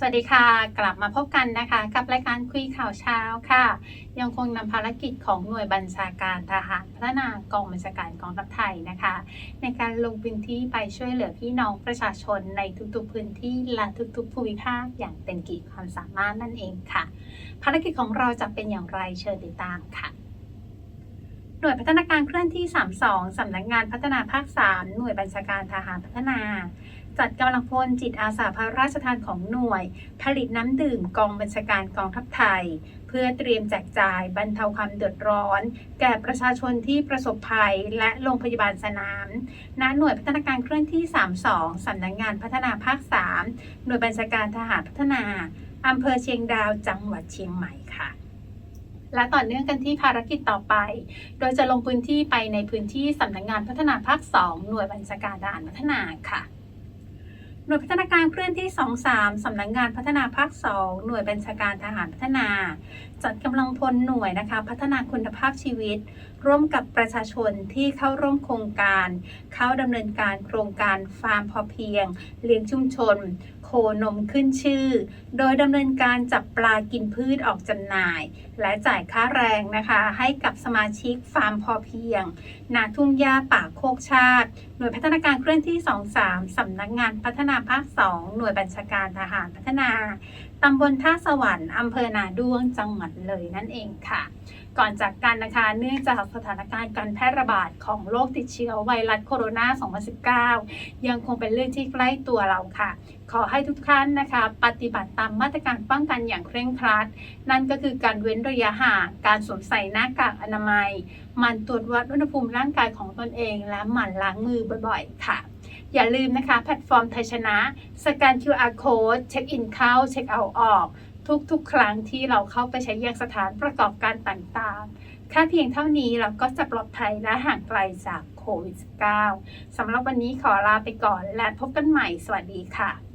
สวัสดีค่ะ กลับมาพบกันนะคะ กับรายการคุยข่าวเช้าค่ะ ยังคงนำภารกิจของหน่วยบัญชาการทหารพัฒนากองบัญชาการกองทัพไทยนะคะ ในการลงพื้นที่ไปช่วยเหลือพี่น้องประชาชนในทุกๆพื้นที่และทุกๆภูมิภาคอย่างเต็มกีดความสามารถนั่นเองค่ะ ภารกิจของเราจะเป็นอย่างไรเชิญติดตามค่ะหน่วยพัฒนาการเคลื่อนที่ 32 สำนักงานพัฒนาภาค 3 หน่วยบัญชาการทหารพัฒนา จัดกำลังพลจิตอาสาพระราชทานของหน่วย ผลิตน้ำดื่มกองบัญชาการกองทัพไทย เพื่อเตรียมแจกจ่ายบรรเทาความเดือดร้อน แก่ประชาชนที่ประสบภัยและโรงพยาบาลสนามณหน่วยพัฒนาการเคลื่อนที่ 32 สำนักงานพัฒนาภาค 3 หน่วยบัญชาการทหารพัฒนาอำเภอเชียงดาวจังหวัดเชียงใหม่ค่ะและต่อเนื่องกันที่ภารกิจต่อไป โดยจะลงพื้นที่ไปในพื้นที่สำนักงานพัฒนาภาค 2 หน่วยบัญชาการทหารพัฒนาค่ะ หน่วยพัฒนาการเคลื่อนที่ 23 สำนักงานพัฒนาภาค 2 หน่วยบัญชาการทหารพัฒนา จัดกำลังพลหน่วยนะคะ พัฒนาคุณภาพชีวิต ร่วมกับประชาชนที่เข้าร่วมโครงการ เข้าดำเนินการโครงการฟาร์มพอเพียง เลี้ยงชุมชน โคนมขึ้นชื่อ โดยดำเนินการจับปลากินพืชออกจำหน่าย และจ่ายค่าแรงนะคะ ให้กับสมาชิกฟาร์มพอเพียง นาทุ่งหญ้าป่าโคกชาติ หน่วยพัฒนาการเคลื่อนที่ 23 สำนักงานพัฒนาภาค2หน่วยบัญชาการทหารพัฒนาตำบลท่าสวรรค์อำเภอนาด้วงจังหวัดเลยนั่นเองค่ะ ก่อนจากกันนะคะเนื่องจากสถานการณ์การแพร่ระบาดของโรคติดเชื้อไวรัสโคโรนา 2019 ยังคงเป็นเรื่องที่ใกล้ตัวเราค่ะ ขอให้ทุกท่านนะคะ ปฏิบัติตามมาตรการป้องกันอย่างเคร่งครัด นั่นก็คือการเว้นระยะห่าง การสวมใส่หน้ากากอนามัย มันตรวจวัดอุณหภูมิร่างกายของตนเอง และหมั่นล้างมือบ่อยๆ ค่ะ อย่าลืมนะคะ แพลตฟอร์มไทยชนะ สแกน QR code เช็คอินเข้า เช็คเอาท์ออก ทุกๆ ครั้งที่เราเข้าไปใช้ยังสถานประกอบการต่างๆ แค่เพียงเท่านี้เราก็จะปลอดภัยและห่างไกลจากโควิด -19 สำหรับวันนี้ขอลาไปก่อนและพบกันใหม่ สวัสดีค่ะ